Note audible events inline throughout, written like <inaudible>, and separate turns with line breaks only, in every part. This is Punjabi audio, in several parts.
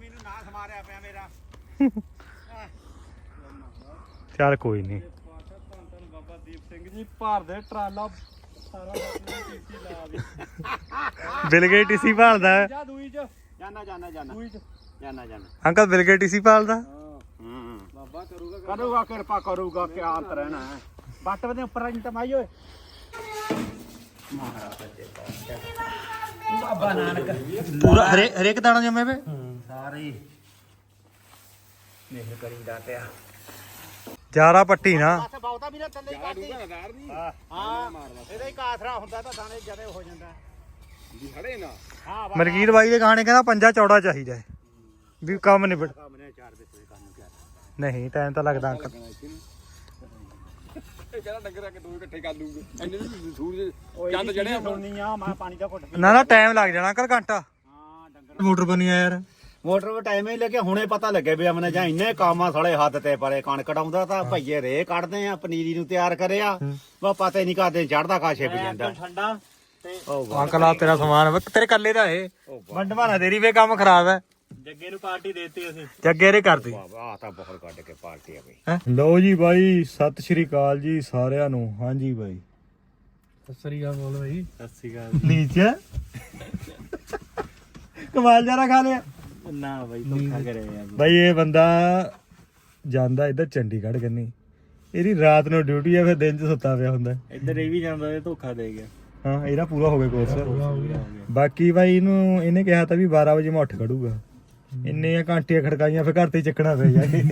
ਆਦਮੀ ਨੂੰ ਨਾ ਸਮਾਰਿਆ ਪਿਆ ਮੇਰਾ। <laughs>
ਚੱਲ ਕੋਈ ਨਹੀਂ
ਧੰਨ ਬਾਬਾ ਦੀਪ ਸਿੰਘ ਜੀ ਭਾਰ ਦੇ ਟਰਾਲਾ ਸਾਰਾ ਟੀਸੀ ਲਾ ਦੀ
ਬਿਲਗੇ ਟੀਸੀ ਭਾਲਦਾ। ਹੈ।
ਜਾ ਦੂਈ ਚ
ਜਾਨਾ ਜਾਨਾ ਜਾਨਾ।
ਦੂਈ ਚ
ਜਾਨਾ ਜਾਨਾ।
ਅੰਕਲ ਬਿਲਗੇ ਟੀਸੀ ਭਾਲਦਾ
ਹਾਂ
ਹੂੰ
ਬਾਬਾ ਕਰੂਗਾ
ਕਰੂਗਾ ਕਿਰਪਾ ਕਰੂਗਾ ਕਿ ਆਂਤ ਰਹਿਣਾ ਹੈ। ਬੱਟ ਦੇ ਉੱਪਰ ਨਹੀਂ ਤਮਾਈ ਓਏ। ਬਾਬਾ ਨਾਨਕ।
ਪੂਰਾ ਹਰੇ ਹਰੇਕ ਦਾਣਾ ਜੰਮੇ ਵੇ?
ਸਾਰੇ ਮਿਹਰ ਕਰੀਦਾ ਪਿਆ।
ਜਾਰਾ ਪੱਟੀ ਨਾ।
ਬਹੁਤਾ ਵੀ ਨਾ ਥੱਲੇ ਹੀ ਕਰਦੀ। ਹਾਂ। ਇਹਦਾ ਹੀ ਕਾਸਰਾ ਹੁੰਦਾ ਤਾਂ ਦਾਣੇ ਜਦੇ ਹੋ ਜਾਂਦਾ।
ਖੜੇ ਨਾ।
ਹਾਂ ਬਸ
ਮਲਕੀਤ ਬਾਈ ਦੇ ਗਾਣੇ ਕਹਿੰਦਾ ਪੰਜਾ ਚੌੜਾ ਚਾਹੀਦਾ ਹੈ। ਵੀ ਕੰਮ ਨਿਬੜ।
ਕੰਮ ਨੇ ਚਾਰ ਦੇ ਕੋਈ ਕੰਮ ਕਿਆ
ਨਹੀਂ ਟਾਈਮ ਤਾਂ ਲੱਗਦਾ ਅੰਕਲ।
ਇਹ ਕਹਿੰਦਾ ਡੰਗਰ ਆ ਕੇ ਦੋ ਇਕੱਠੇ ਕਰ ਲੂਗੇ। ਇੰਨੇ ਨੂੰ ਸੂਰਜ ਚੰਦ ਚੜਿਆ ਹੁਣ।
ਸੁਣਨੀ ਆ ਮੈਂ ਪਾਣੀ ਦਾ ਘੁੱਟ
ਨਾ ਨਾ ਟਾਈਮ ਲੱਗ ਜਾਣਾ ਅੰਕਲ ਘੰਟਾ।
ਹਾਂ ਡੰਗਰ।
ਮੋਟਰ ਬਣੀ ਆ ਯਾਰ।
ਮੋਟਰ ਵੇ ਟਾਈਮ ਹੀ ਲੱਗਿਆ ਹੁਣੇ ਪਤਾ ਲੱਗੇ ਵੀ ਅਮਨੇ ਜਾਂ ਇੰਨੇ ਕਾਮਾਂ ਸਾਲੇ ਹੱਥ ਤੇ ਪਰੇ ਕਣਕ ਡਾਉਂਦਾ ਤਾਂ ਭਈਏ ਰੇ ਕੱਢਦੇ ਆ ਪਨੀਰੀ ਨੂੰ ਤਿਆਰ ਕਰਿਆ ਵਾ ਪਤਾ ਹੀ ਨਹੀਂ ਕਰਦੇ ਚੜਦਾ ਕਾ ਛਿਪ ਜਾਂਦਾ।
ਠੰਡਾ
ਅੰਕਲ ਤੇਰਾ ਸਮਾਨ ਵਾ, ਤੇਰੇ ਕੱਲੇ ਦਾ ਏ ਵੰਡਵਾਣਾ ਤੇਰੀ ਵੇ ਕੰਮ ਖਰਾਬ ਹੈ।
ਜੱਗੇ ਨੂੰ ਪਾਰਟੀ ਦੇਤੀ ਅਸੀਂ।
ਜੱਗੇ ਰੇ ਕਰਦੀ
ਵਾਹ ਆ ਤਾਂ ਬਹੁਤ ਕੱਢ ਕੇ ਪਾਰਟੀ ਆ ਬਈ।
ਲਓ ਜੀ ਬਾਈ ਸਤਿ ਸ਼੍ਰੀ ਅਕਾਲ ਜੀ ਸਾਰਿਆਂ ਨੂੰ। ਹਾਂਜੀ ਬਾਈ।
ਸਸਰੀ ਗਾ ਬੋਲ ਬਈ। ਸਸਰੀ ਗਾ
ਨੀਚੇ ਕਮਾਲ ਜਰਾ ਖਾ ਲਿਆ।
ਨਾ ਬਈ ਧੋਖਾ ਕਰਿਆ ਯਾਰ
ਬਾਈ ਇਹ ਬੰਦਾ ਜਾਂਦਾ ਇੱਧਰ ਚੰਡੀਗੜ੍ਹ ਕੰਨੀ। ਇਹਦੀ ਰਾਤ ਨੂੰ ਡਿਊਟੀ ਆ ਫਿਰ ਦਿਨ 'ਚ ਸੁੱਤਾ ਪਿਆ ਹੁੰਦਾ।
ਇੱਧਰ ਇਹ ਵੀ ਜਾਂਦਾ ਇਹ ਧੋਖਾ ਦੇ ਗਿਆ।
ਹਾਂ ਇਹਦਾ ਪੂਰਾ ਹੋ ਗਿਆ ਕੋਰਸ ਬਾਕੀ ਬਾਈ ਇਹਨੂੰ ਇਹਨੇ ਕਿਹਾ ਤਾਂ ਵੀ 12 ਵਜੇ ਮੈਂ ਉੱਠ ਖੜੂਗਾ। ਇੰਨੇ ਘੰਟੀਆਂ ਖੜਕਾਈਆਂ ਫਿਰ ਘਰ ਤੇ ਚੱਕਣਾ ਪੈ ਜਾਏ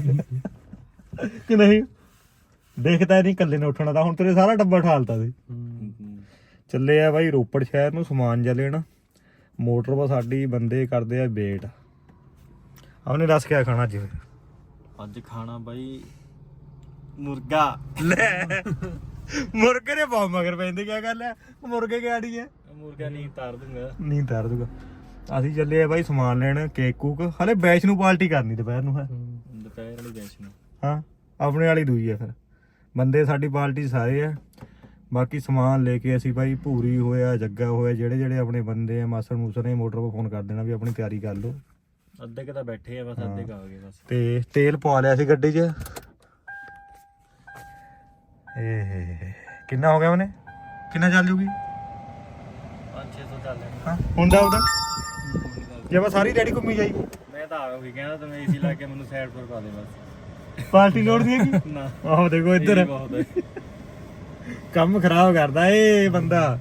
ਕਿ ਨਹੀਂ? ਦੇਖਦਾ ਨਹੀਂ ਇਕੱਲੇ ਨੇ ਉੱਠਣਾ ਤਾਂ ਹੁਣ ਤੇਰੇ ਸਾਰਾ ਡੱਬਾ ਠਾਲਤਾ ਸੀ। ਚੱਲੇ ਆ ਬਾਈ ਰੋਪੜ ਸ਼ਹਿਰ ਨੂੰ ਸਮਾਨ ਜਾ ਲੈਣ। ਮੋਟਰ ਵਾ ਸਾਡੀ ਬੰਦੇ ਕਰਦੇ ਆ ਵੇਟ। ਆਪਨੇ ਦੱਸ ਕਿਆ ਖਾਣਾ ਅੱਜ?
ਅੱਜ ਖਾਣਾ ਬਾਈ ਮੁਰਗਾ।
ਲੈ ਮੁਰਗੇ ਨੇ ਬਹੁਤ ਮਗਰ ਪੈਂਦੇ ਕਿਆ ਗੱਲ ਹੈ ਮੁਰਗੇ ਕਿਹੜੀ ਹੈ
ਮੁਰਗਾ ਨਹੀਂ ਤਾਰ ਦੂੰਗਾ।
ਨਹੀਂ ਤਾਰ ਦੂਗਾ। ਅਸੀਂ ਚੱਲੇ ਆ ਬਾਈ ਸਮਾਨ ਲੈਣ ਕੇਕ ਕੂਕ। ਹਲੇ ਬੈਚ ਨੂੰ ਪਾਰਟੀ ਕਰਨੀ ਦੁਪਹਿਰ ਨੂੰ ਹੈ।
ਦੁਪਹਿਰ ਵਾਲੀ ਬੈਚ ਨੂੰ।
ਹਾਂ ਆਪਣੇ ਵਾਲੀ ਦੂਈ ਆ ਫਿਰ। ਬੰਦੇ ਸਾਡੀ ਪਾਰਟੀ ਸਾਰੇ ਆ ਬਾਕੀ ਸਮਾਨ ਲੈ ਕੇ ਅਸੀਂ ਬਾਈ ਭੂਰੀ ਹੋਇਆ ਜੱਗਾ ਹੋਇਆ ਜਿਹੜੇ ਜਿਹੜੇ ਆਪਣੇ ਬੰਦੇ ਆ ਮਾਸੜ ਮੂਸਰ ਨੇ ਮੋਟਰ 'ਤੇ ਫੋਨ ਕਰ ਦੇਣਾ ਵੀ ਆਪਣੀ ਤਿਆਰੀ ਕਰ ਲਓ।
ਅੱਧੇ ਕਿ ਤਾਂ ਬੈਠੇ ਆ ਬਸ ਅੱਧੇ ਕਾ ਗਏ ਬਸ।
ਤੇ ਤੇਲ ਪਵਾ ਲਿਆ ਸੀ ਗੱਡੀ 'ਚ। ਏ ਕਿੰਨਾ ਹੋ ਗਿਆ ਉਹਨੇ? ਕਿੰਨਾ ਚੱਲ ਜੂਗੀ?
5-600 ਚੱਲ ਲੈਣੇ
ਹਾਂ ਹੁੰਦਾ ਉਹਦਾ ਜੇ ਮੈਂ ਸਾਰੀ ਰੈਡੀ ਘੁੰਮੀ ਜਾਈ
ਮੈਂ ਤਾਂ ਆ ਵੀ ਕਹਿੰਦਾ ਤੂੰ ਏਸੀ ਲਾ ਕੇ ਮੈਨੂੰ ਸਾਈਡ ਪਰ ਪਾ ਦੇ ਬਸ।
ਪਾਰਟੀ ਲੋੜ ਦੀ ਹੈਗੀ?
ਨਾ।
ਆਹੋ ਦੇਖੋ ਇੱਧਰ।
ਇਹੀ ਬਹੁਤ ਹੈ।
ਕੰਮ ਖਰਾਬ ਕਰਦਾ ਏ ਬੰਦਾ।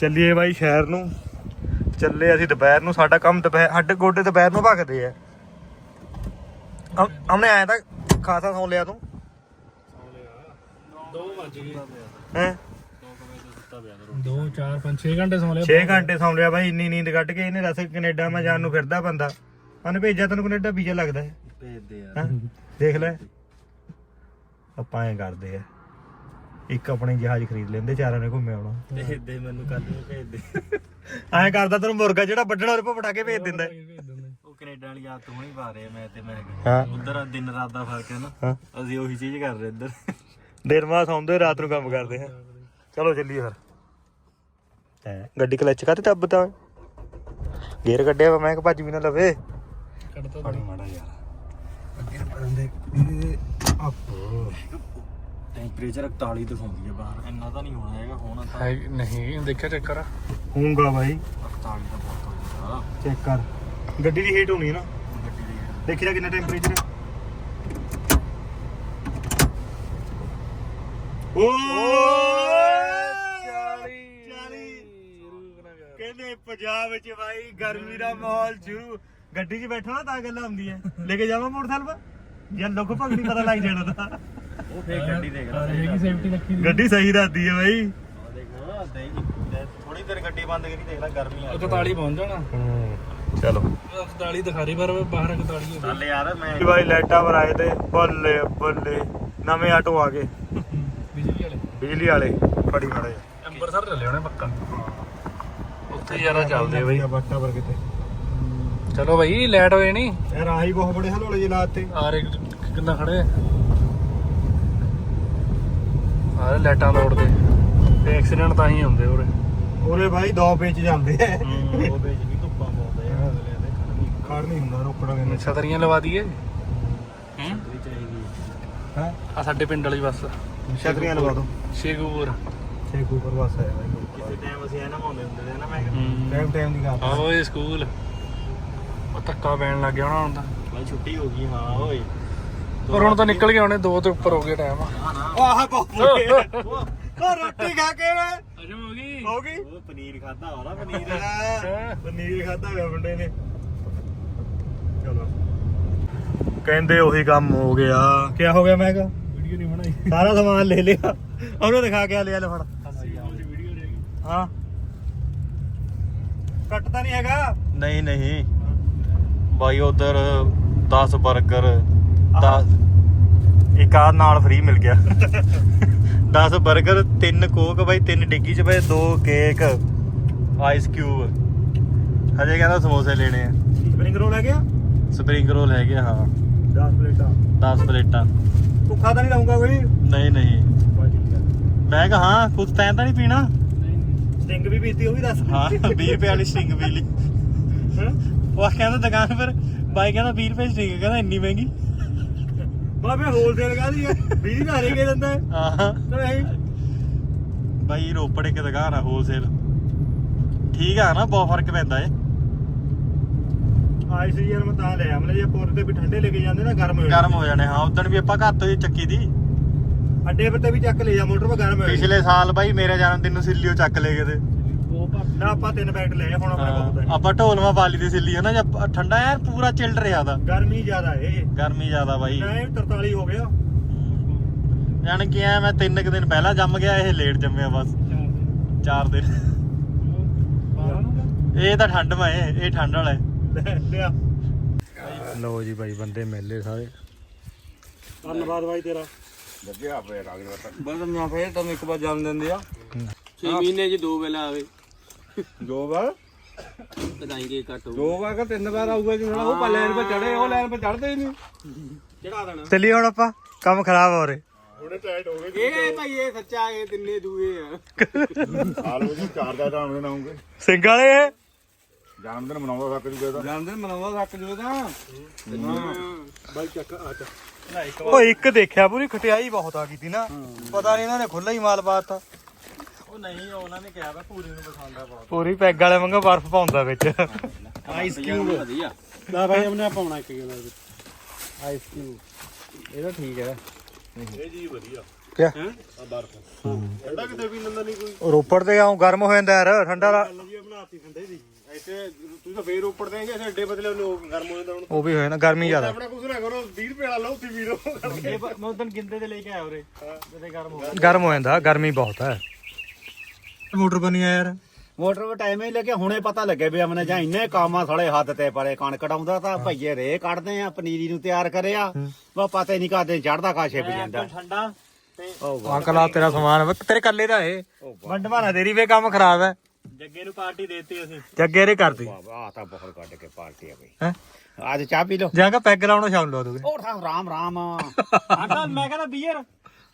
ਚੱਲੀਏ ਬਾਈ ਸ਼ਹਿਰ ਨੂੰ। ਚੱਲੇ ਅਸੀਂ ਦੁਪਹਿਰ ਨੂੰ ਸਾਡਾ ਕੰਮ ਦੁਪਹਿਰ ਸਾਡੇ ਗੋਡੇ ਦੁਪਹਿਰ ਨੂੰ ਭਗਦੇ ਆ। ਹਮਨੇ ਆਇਆ ਤਾਂ ਖਾਸਾ ਸੌ ਲਿਆ ਤੂੰ।
2 ਵਜ ਗਏ
ਹੈ?
2 4 5 6 ਘੰਟੇ ਸੌ
6 ਘੰਟੇ ਸੌਂ ਲਿਆ ਬਾਈ ਇੰਨੀ ਨੀਂਦ ਕੱਢ ਕੇ ਇਹਨੇ ਦੱਸ ਕੈਨੇਡਾ ਮੈਂ ਜਾਣ ਨੂੰ ਫਿਰਦਾ ਬੰਦਾ। ਉਹਨੇ ਭੇਜਿਆ ਤੈਨੂੰ ਕੈਨੇਡਾ ਵੀਜ਼ਾ ਲੱਗਦਾ ਹੈ।
ਭੇਜ ਦੇ
ਹੈਂ? ਦੇਖ ਲੈ। ਆਪਾਂ ਐ ਕਰਦੇ ਆ। ਇੱਕ ਆਪਣੀ ਜਹਾਜ਼ ਖਰੀਦ ਲੈਂਦੇ ਚਾਰਾਂ ਨੇ ਘੁੰਮੇ ਆਉਣਾ
ਭੇਜ ਦੇ ਮੈਨੂੰ ਕੱਲ ਨੂੰ ਭੇਜ ਦੇ
ਐਂ ਕਰਦਾ ਤੈਨੂੰ ਮੁਰਗਾ ਜਿਹੜਾ ਵੱਢਣਾ ਉਹਦੇ ਪਾ ਕੇ ਭੇਜ ਦਿੰਦਾ। ਹੈ।
ਉਹ ਕੈਨੇਡਾ ਵਾਲੀ ਆਦਤ ਹੁਣੀ ਪਾ ਰਹੇ ਮੈਂ ਤੇ ਮੈਂ।
ਹਾਂ।
ਉਧਰ ਦਿਨ ਰਾਤ ਦਾ ਫ਼ਰਕ ਹੈ ਨਾ।
ਹਾਂ।
ਅਸੀਂ ਉਹੀ ਚੀਜ਼ ਕਰ ਰਹੇ ਇੱਧਰ।
ਦਿਨ ਮਾ ਸੌਂਦੇ ਰਾਤ ਨੂੰ ਕੰਮ ਕਰਦੇ ਆ। ਚਲੋ ਚੱਲੀਏ ਫਿਰ। ਹੈ ਗੱਡੀ ਕਲੱਚ ਕਰ ਟੱਬ ਤਾਂ ਗੇਅਰ ਕੱਢਿਆ ਵਾ ਮੈਂ ਕਿ ਭੱਜ ਵੀ ਨਾ ਲਵੇ।
ਕੱਢਤਾ
ਪਾਣੀ ਮਾੜਾ ਯਾਰ ਅੱਗੇ ਬੰਦੇ ਅਪ
ਟੈਂਪਰੇਚਰ 41 ਦਿਖਾਉਂਦੀ ਹੈ ਬਾਹਰ। ਇੰਨਾ ਤਾਂ ਨਹੀਂ ਹੋਣਾ ਹੈਗਾ ਹੋਣਾ ਤਾਂ
ਨਹੀਂ ਦੇਖਿਆ ਚੈੱਕ ਕਰ।
ਹੋਊਗਾ ਬਾਈ।
41 ਦਾ ਬਹੁਤ ਹੋ ਜਾਂਦਾ
ਚੈੱਕ ਕਰ। ਗੱਡੀ ਦੀ ਹੀਟ ਹੋਣੀ ਹੈ ਨਾ?
ਗੱਡੀ ਦੀ
ਦੇਖੀ ਜਾ ਕਿੰਨਾ ਟੈਂਪਰੇਚਰ ਹੈ। ਓ 40 ਕਹਿੰਦੇ ਪੰਜਾਬ ਵਿੱਚ ਬਾਈ ਗਰਮੀ ਦਾ ਮਾਹੌਲ ਸ਼ੁਰੂ ਗੱਡੀ 'ਚ ਬੈਠਾ ਨਾ ਤਾਂ ਗੱਲ ਹੁੰਦੀ ਹੈ ਲੈ ਕੇ ਜਾਵਾਂ ਮੋਟਰਸਾਈਕਲ ਪਰ ਜਾਂ ਲੋਕ ਭੰਗ ਨਹੀਂ ਪਤਾ ਲੱਗ ਜਾਣਾ ਤਾਂ।
ਉਹ ਫੇਰ ਗੱਡੀ ਦੇਖ ਲੈ
ਹੈਗੀ ਸੇਫਟੀ ਰੱਖੀ
ਗੱਡੀ ਸਹੀ ਦੱਸਦੀ ਹੈ ਬਾਈ।
ਦੇਖੋ ਥੋੜੀ ਦੇਰ ਗੱਡੀ ਬੰਦ ਕਰੀ ਦੇਖ ਲੈ ਗਰਮੀ ਆ
41 ਪਹੁੰਚ ਜਾਣਾ।
ਚਲੋ।
41 ਦਿਖਾ ਰਹੀ ਪਰ ਬਾਹਰ 41 ਹੋ
ਚੱਲ ਯਾਰ ਮੈਂ
ਜੀ ਬਾਈ ਲਾਈਟਾਂ ਪਰ ਆਏ ਤੇ ਬੱਲੇ ਬੱਲੇ ਨਵੇਂ ਆਟੋ ਆ ਗਏ।
ਬਿਜਲੀ ਵਾਲੇ।
ਬਿਜਲੀ ਵਾਲੇ ਫੜੀ ਖੜੇ
ਅੰਮ੍ਰਿਤਸਰ ਚੱਲੇ ਹੋਣੇ ਪੱਕਾ। ਉੱਥੇ ਜ਼ਿਆਦਾ ਚੱਲਦੇ ਬਈ।
ਬੱਟਾ ਪਰ ਕਿਤੇ।
ਚਲੋ ਬਈ ਲੈਟ ਹੋਏ ਨਹੀਂ
ਯਾਰ ਆਹੀ ਬਹੁਤ ਬੜੇ ਹਲੋਲੇ ਜਿਹੇ ਲਾਤੇ
ਆਰੇ ਕਿੰਨਾ ਖੜੇ ਆਰੇ ਲਾਈਟਾਂ ਲੋੜਦੇ। ਤੇ ਐਕਸੀਡੈਂਟ ਤਾਂ ਹੀ ਹੁੰਦੇ ਉਰੇ।
ਉਰੇ ਬਾਈ ਦੋ ਪੇਚ ਜਾਂਦੇ ਆ
ਉਹ ਵੇਚ ਵੀ ਧੁੱਪਾਂ ਪਾਉਂਦੇ ਆ ਅਗਲੇ ਦੇ ਖੜਨੀ
ਖੜ ਨਹੀਂ ਹੁੰਦਾ ਵਾਲੇ ਨੇ
ਛਤਰੀਆਂ ਲਵਾ ਦਈਏ।
ਹੈ।
ਆ ਸਾਡੇ ਪਿੰਡ ਵਾਲੀ ਬੱਸ।
ਛਤਰੀਆਂ ਲਵਾ ਦੋ।
ਸ਼ੇਗੂਰ
ਛੇਕੂ ਪ੍ਰਵਾਸ ਬਾਈ।
ਕਿਸੇ ਟਾਈਮ ਅਸੀਂ ਇਹਨਾਂ ਮਾਉਂਦੇ ਹੁੰਦੇ ਨੇ ਨਾ ਮੈਂ
ਟਾਈਮ ਟਾਈਮ ਦੀ ਗੱਲ
ਆ ਓਏ ਸਕੂਲ। ਉਹ ਧੱਕਾ ਪੈਣ ਲੱਗ ਗਿਆ ਹੁਣ ਤਾਂ।
ਭਾਈ ਛੁੱਟੀ ਹੋ ਗਈ ਹਾਂ ਓਏ।
ਪਰ ਹੁਣ ਤਾਂ ਨਿਕਲ ਗਏ ਹੋਣੇ ਦੋ ਤੇ ਉੱਪਰ ਹੋ ਗਿਆ ਟਾਈਮ
ਆਹ ਉਹ ਰੋਟੀ ਖਾ ਕੇ ਵੇ
ਅਜੇ ਹੋ ਗਈ?
ਹੋ ਗਈ?
ਉਹ ਪਨੀਰ ਖਾਦਾ ਹੋਣਾ ਪਨੀਰ।
ਪਨੀਰ ਖਾਦਾ ਗਿਆ ਮੁੰਡੇ ਨੇ। ਚਲੋ। ਕਹਿੰਦੇ ਉਹੀ ਕੰਮ ਹੋ ਗਿਆ। ਕੀ ਹੋ ਗਿਆ ਮੈਂ ਕਿਹਾ
ਵੀਡੀਓ ਨਹੀਂ ਬਣਾਈ।
ਸਾਰਾ ਸਮਾਨ ਲੈ ਲਿਆ। ਉਹਨੂੰ ਦਿਖਾ ਕੇ ਆ ਲਿਆ ਲੈ ਫੜ। ਹਾਂ। ਕੱਟ ਤਾਂ ਨਹੀਂ ਹੈਗਾ।
ਨਹੀਂ ਨਹੀਂ। ਬਾਈ ਉਧਰ 10 버ਗਰ 10
ਇੱਕ ਆ ਨਾਲ ਫ੍ਰੀ ਮਿਲ ਗਿਆ।
10 버ਗਰ 3 ਕੋਕ ਬਾਈ 3 ਡਿੱਗੀ ਚ ਬਾਈ 2 ਕੇਕ ਆਈਸ ਕਿਊਬ ਹਜੇ ਕਹਿੰਦਾ ਸਮੋਸੇ ਲੈਣੇ ਆ।
ਸਪਰਿੰਗ ਰੋਲ ਹੈਗਾ
ਸਪਰਿੰਗ ਰੋਲ ਹੈਗੇ ਹਾਂ।
10 ਪਲੇਟਾਂ।
10 ਪਲੇਟਾਂ।
ਭੁੱਖਾ ਤਾਂ ਨਹੀਂ ਰਹੂੰਗਾ ਕੋਈ?
ਨਹੀਂ ਨਹੀਂ। ਮੈਂ ਕਿਹਾ ਹਾਂ ਕੁਝ ਤੈਂ ਤਾਂ ਨਹੀਂ ਪੀਣਾ?
ਸਟਿੰਗ ਵੀ ਪੀਤੀ ਉਹ ਵੀ ਦੱਸ।
ਹਾਂ 20 ਰੁਪਏ ਵਾਲੀ ਸਟਿੰਗ ਪੀ ਲਈ? ਉਹ ਕਹਿੰਦਾ ਦੁਕਾਨ ਪਰ ਬਾਈ ਕਹਿੰਦਾ 20 ਰੁਪਏ ਸਟਿੰਗ ਕਹਿੰਦਾ ਇੰਨੀ ਮਹਿੰਗੀ?
ਬਾਬੇ ਹੋਲਸੇਲ ਕਾਦੀ ਹੈ 20 ਦਾ ਹਰੇ ਕੇ ਦਿੰਦਾ ਹੈ।
ਹਾਂ।
ਤਾਂ
ਬਾਈ ਰੋਪੜ ਇੱਕ ਦੁਕਾਨ ਆ ਹੋਲਸੇਲ ਠੀਕ ਆ ਨਾ ਬਹੁਤ ਫ਼ਰਕ ਪੈਂਦਾ ਏ
ਆਈ ਸੀ ਯਾਰ ਮੈਂ ਤਾਂ ਲੈ ਆਮਲੇ ਜੇ ਪੁਰ ਤੇ ਵੀ ਠੰਡੇ ਲੈ ਕੇ ਜਾਂਦੇ ਨਾ ਗਰਮ ਹੋ
ਗਰਮ ਹੋ ਜਾਣੇ ਹਾਂ ਉਦੋਂ ਵੀ ਆਪਾਂ ਘਰ ਤੋਂ ਹੀ ਚੱਕੀ ਦੀ।
ਅੱਡੇ ਪਰ ਤੇ ਵੀ ਚੱਕ ਲੈ ਜਾ ਮੋਟਰ 'ਤੇ ਗਰਮ ਹੋ।
ਪਿਛਲੇ ਸਾਲ ਬਾਈ ਮੇਰੇ ਜਨਮ ਦਿਨ ਨੂੰ ਸਿੱਲੀਓ ਚੱਕ ਲੈ ਗਏ ਤੇ
ਨਾ ਆਪਾਂ ਤਿੰਨ ਪੈਕਟ ਲਏ ਹੁਣ ਆਪਣੇ ਬਹੁਤ ਹੈ
ਆਪਾਂ ਢੋਲਵਾ ਬਾਲੀ ਦੀ ਸਿੱਲੀ ਹੈ ਨਾ ਜਦ ਠੰਡਾ ਯਾਰ ਪੂਰਾ ਚਿਲਡ ਰਿਹਾ ਦਾ
ਗਰਮੀ ਜ਼ਿਆਦਾ ਏ।
ਗਰਮੀ ਜ਼ਿਆਦਾ ਬਾਈ।
ਨਹੀਂ 43 ਹੋ ਗਿਆ।
ਜਾਣ ਕਿ ਐ ਮੈਂ ਤਿੰਨ ਕੁ ਦਿਨ ਪਹਿਲਾਂ ਜੰਮ ਗਿਆ ਇਹ ਲੇਟ ਜੰਮਿਆ ਬਸ। 4 ਦਿਨ। ਇਹ ਤਾਂ ਠੰਡ ਮਾ ਇਹ ਠੰਡ ਵਾਲਾ
ਲਿਆ। ਲੋ ਜੀ ਬਾਈ ਬੰਦੇ ਮੇਲੇ ਸਾਰੇ। ਧੰਨਵਾਦ ਬਾਈ ਤੇਰਾ।
ਬਸ ਮੈਂ ਫੇਰ ਤੁਹਾਨੂੰ ਇੱਕ ਵਾਰ ਜਨਮ ਦਿੰਦੇ ਆ। 6 ਮਹੀਨੇ ਚ ਦੋ ਵੇਲਾ ਆਵੇ।
ਦੋ ਵਾਰ?
ਵਧਾਈਂਗੇ ਘੱਟ
ਦੋ ਵਾਰ ਕਿ ਤਿੰਨ ਵਾਰ ਆਊਗਾ ਜੀ ਉਹ ਪਾ ਲਾਈਨ 'ਤੇ ਚੜੇ ਉਹ ਲਾਈਨ 'ਤੇ ਚੜਦੇ ਹੀ ਨਹੀਂ।
ਚੜਾ ਦੇਣਾ।
ਚੱਲੀਏ ਹੁਣ ਆਪਾਂ ਕੰਮ ਖਰਾਬ ਹੋ ਰਹੇ।
ਇਹ ਭਾਈ ਇਹ ਸੱਚਾ ਇਹ ਤਿੰਨੇ ਦੂਏ ਆ।
ਸਾਲ ਵਿੱਚ ਚਾਰ ਦਾ ਜਨਮ ਦਿਨ ਆਉਂਗੇ।
ਸਿੰਘ ਵਾਲੇ ਇਹ।
ਜਨਮ ਦਿਨ ਮਨਾਉਂਦਾ ਸੱਕ ਜੂਗਾ
ਜਨਮ ਦਿਨ ਮਨਾਉਂਦਾ ਰੱਖ ਜੋ ਤਾਂ
ਉਹ ਇੱਕ ਦੇਖਿਆ ਪੂਰੀ ਖਟਿਆਈ ਬਹੁਤ ਆ ਗਈ ਤੀ ਨਾ ਪਤਾ ਨਹੀਂ ਇਹਨਾਂ ਨੇ ਖੁੱਲਾ ਹੀ ਮਾਲ ਪਾਤਾ
ਉਹ ਨਹੀਂ ਉਹਨਾਂ ਨੇ ਕਿਹਾ ਵਾ ਪੂਰੀ ਨੂੰ ਪਸੰਦ ਆ ਬਹੁਤ।
ਪੂਰੀ ਪੈਗ ਵਾਲੇ ਵਾਂਗੂ ਬਰਫ਼ ਪਾਉਂਦਾ ਵਿੱਚ।
ਆਈਸ
ਵਧੀਆ।
ਨਾ ਭਾਈ ਉਹਨੇ ਪਾਉਣਾ ਇੱਕ ਕਿਲੋ ਦੇ ਆਈਸ ਕਿਊਬ ਇਹਦਾ ਠੀਕ ਹੈ।
ਕਿਆ?
ਠੰਡਾ ਕਿਤੇ ਵੀ ਨੰਦਾ ਨਹੀਂ ਕੋਈ।
ਰੋਪੜ ਤੇ ਆਉਂ ਗਰਮ ਹੋ ਜਾਂਦਾ ਯਾਰ ਠੰਡਾ ਲਾ
ਜੀ ਬਣਾਤੀ ਠੰਡੇ ਦੀ। ਇੱਥੇ ਤੁਸੀਂ ਤਾਂ ਫੇਰ ਉੱਪਰ ਦੇ ਆਂਗੇ ਅੱਡੇ ਬਦਲੇ ਲੋਕ ਗਰਮ ਹੋ ਜਾਂਦਾ ਹੁਣ।
ਉਹ ਵੀ ਹੋਇਆ ਨਾ ਗਰਮੀ ਜ਼ਿਆਦਾ।
ਆਪਣਾ ਕੁਝ ਨਾ ਕਰੋ 20 ਰੁਪਏ ਵਾਲਾ ਲਓ ਉੱਥੇ ਵੀਰੋ।
ਮੈਂ ਉਦੋਂ ਗਿੰਦੇ ਤੇ ਲੈ ਕੇ ਆਇਆ ਉਰੇ। ਜਦੋਂ ਗਰਮ ਹੋ
ਗਰਮ ਹੋ ਜਾਂਦਾ ਗਰਮੀ ਬਹੁਤ ਹੈ। ਮੋਟਰ ਬਣੀ ਆ ਯਾਰ।
ਮੋਟਰ ਵੇ ਟਾਈਮ ਹੀ ਲੱਗਿਆ ਹੁਣੇ ਪਤਾ ਲੱਗਿਆ ਵੀ ਅਮਨੇ ਜਾਂ ਇੰਨੇ ਕੰਮ ਆ ਸਾਲੇ ਹੱਦ ਤੇ ਪਰੇ ਕਣਕ ਡਾਉਂਦਾ ਤਾਂ ਭਈਏ ਰੇ ਕੱਢਦੇ ਆ ਪਨੀਰੀ ਨੂੰ ਤਿਆਰ ਕਰਿਆ ਵਾ ਪਤਾ ਹੀ ਨਹੀਂ ਕਾਦੇ ਚੜਦਾ ਕਾ ਛਿਪ ਜਾਂਦਾ।
ਠੰਡਾ
ਵਾਹ।
ਅੰਕਲ ਆ ਤੇਰਾ ਸਮਾਨ ਵਾ, ਤੇਰੇ ਕੱਲੇ ਦਾ ਏ ਵੰਡਵਾਣਾ ਤੇਰੀ ਵੇ ਕੰਮ ਖਰਾਬ ਹੈ।
ਜੱਗੇ ਨੂੰ ਪਾਰਟੀ ਦੇਤੀ ਅਸੀਂ।
ਜੱਗੇ ਰੇ ਕਰਦੀ
ਵਾਹ ਵਾਹ ਤਾਂ ਬਹੁਤ ਕੱਢ ਕੇ ਪਾਰਟੀ ਆ ਬਈ।
ਹੈ?
ਅੱਜ ਚਾਹ ਪੀ ਲਓ।
ਜਾਂਗਾ ਪੈਗ ਲਾਉਣਾ ਸ਼ਾਮ ਲਵਾ ਦੋਗੇ।
ਉਹ ਠਾ ਰਾਮ ਰਾਮ।
ਆਟਾ ਮੈਂ ਕਹਿੰਦਾ ਬੀਅਰ